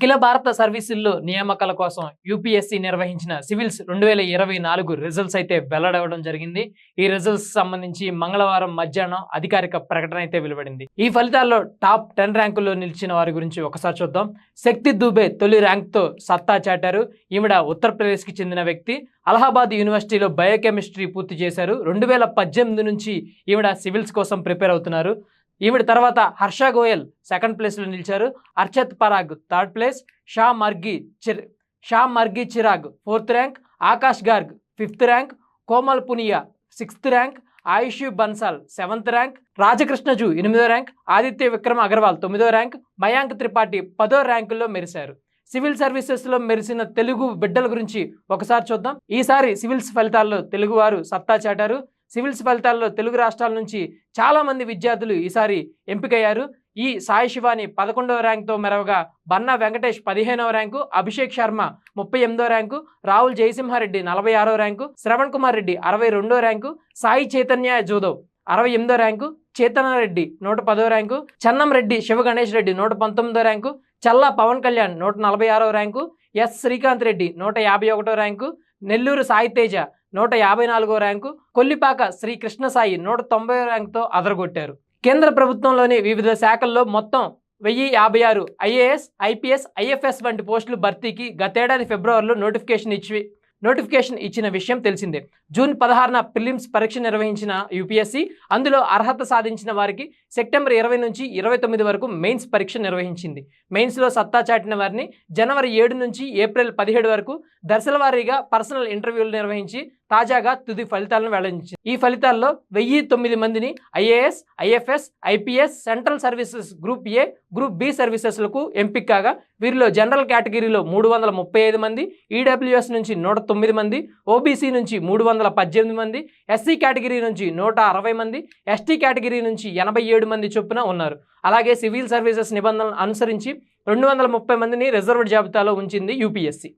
అఖిల భారత సర్వీసుల్లో నియామకాల కోసం యూపీఎస్సీ నిర్వహించిన సివిల్స్ రెండు వేల ఇరవై నాలుగు రిజల్ట్స్ అయితే వెల్లడవడం జరిగింది. ఈ రిజల్ట్స్ సంబంధించి మంగళవారం మధ్యాహ్నం అధికారిక ప్రకటన అయితే వెలువడింది. ఈ ఫలితాల్లో టాప్ టెన్ ర్యాంకుల్లో నిలిచిన వారి గురించి ఒకసారి చూద్దాం. శక్తి దూబే తొలి ర్యాంక్తో సత్తా చాటారు. ఈవిడ ఉత్తరప్రదేశ్కి చెందిన వ్యక్తి. అలహాబాద్ యూనివర్సిటీలో బయోకెమిస్ట్రీ పూర్తి చేశారు. రెండు వేల పద్దెనిమిది నుంచి ఈవిడ సివిల్స్ కోసం ప్రిపేర్ అవుతున్నారు. ఈవిడ తర్వాత హర్ష గోయల్ సెకండ్ ప్లేస్లో నిలిచారు. Archit Parag third place Shah Margi chir Shah Margi Chirag fourth rank Akash Garg fifth rank Komal Punia sixth rank Ayush Bansal seventh rank రాజకృష్ణజు ఎనిమిదో ర్యాంక్ ఆదిత్య విక్రమ్ అగర్వాల్ తొమ్మిదో ర్యాంక్ మయాంక్ త్రిపాఠి పదో ర్యాంకుల్లో మెరిశారు. సివిల్ సర్వీసెస్లో మెరిసిన తెలుగు బిడ్డల గురించి ఒకసారి చూద్దాం. ఈసారి సివిల్స్ ఫలితాల్లో తెలుగువారు సత్తా చాటారు. సివిల్స్ ఫలితాల్లో తెలుగు రాష్ట్రాల నుంచి చాలామంది విద్యార్థులు ఈసారి ఎంపికయ్యారు. ఈ సాయి శివాని పదకొండవ ర్యాంక్తో మెరవగా బన్నా వెంకటేష్ పదిహేనవ ర్యాంకు అభిషేక్ శర్మ ముప్పై ఎనిమిదో ర్యాంకు రాహుల్ జయసింహారెడ్డి నలభై ఆరో ర్యాంకు శ్రవణ్ కుమార్ రెడ్డి అరవై రెండో ర్యాంకు సాయి చైతన్య జోదవ్ అరవై ఎనిమిదో ర్యాంకు చేతనారెడ్డి నూట పదో ర్యాంకు చెన్నంరెడ్డి శివ గణేష్ రెడ్డి నూట పంతొమ్మిదో ర్యాంకు చల్లా పవన్ కళ్యాణ్ నూట నలభై ఆరో ర్యాంకు ఎస్ శ్రీకాంత్ రెడ్డి నూట యాభై ఒకటో ర్యాంకు నెల్లూరు సాయితేజ నూట యాభై నాలుగో ర్యాంకు కొల్లిపాక శ్రీ కృష్ణసాయి నూట తొంభై ర్యాంకుతో అదరగొట్టారు. కేంద్ర ప్రభుత్వంలోని వివిధ శాఖల్లో మొత్తం వెయ్యి యాభై ఆరు ఐఏఎస్ ఐపీఎస్ ఐఎఫ్ఎస్ వంటి పోస్టులు భర్తీకి గతేడాది ఫిబ్రవరిలో నోటిఫికేషన్ ఇచ్చి నోటిఫికేషన్ ఇచ్చిన విషయం తెలిసిందే. జూన్ పదహారున ప్రిలిమ్స్ పరీక్ష నిర్వహించిన యూపీఎస్సీ అందులో అర్హత సాధించిన వారికి సెప్టెంబర్ ఇరవై నుంచి ఇరవై తొమ్మిది వరకు మెయిన్స్ పరీక్ష నిర్వహించింది. మెయిన్స్లో సత్తా చాటిన వారిని జనవరి ఏడు నుంచి ఏప్రిల్ పదిహేడు వరకు దశల వారీగా పర్సనల్ ఇంటర్వ్యూలు నిర్వహించి తాజాగా తుది ఫలితాలను వెల్లడించింది. ఈ ఫలితాల్లో వెయ్యి తొమ్మిది మందిని IAS IFS IPS central services group A group B సర్వీసెస్లకు ఎంపిక కాగా వీరిలో జనరల్ కేటగిరీలో మూడు వందల ముప్పై ఐదు మంది ఈడబ్ల్యూఎస్ నుంచి నూట తొమ్మిది మంది ఓబీసీ నుంచి మూడు వందల పద్దెనిమిది మంది ఎస్సీ కేటగిరీ నుంచి నూట అరవై మంది ఎస్టీ కేటగిరీ నుంచి ఎనభై ఏడు మంది చొప్పున ఉన్నారు. అలాగే సివిల్ సర్వీసెస్ నిబంధనలను అనుసరించి రెండు వందల ముప్పై మందిని రిజర్వ్డ్ జాబితాలో ఉంచింది యూపీఎస్సీ.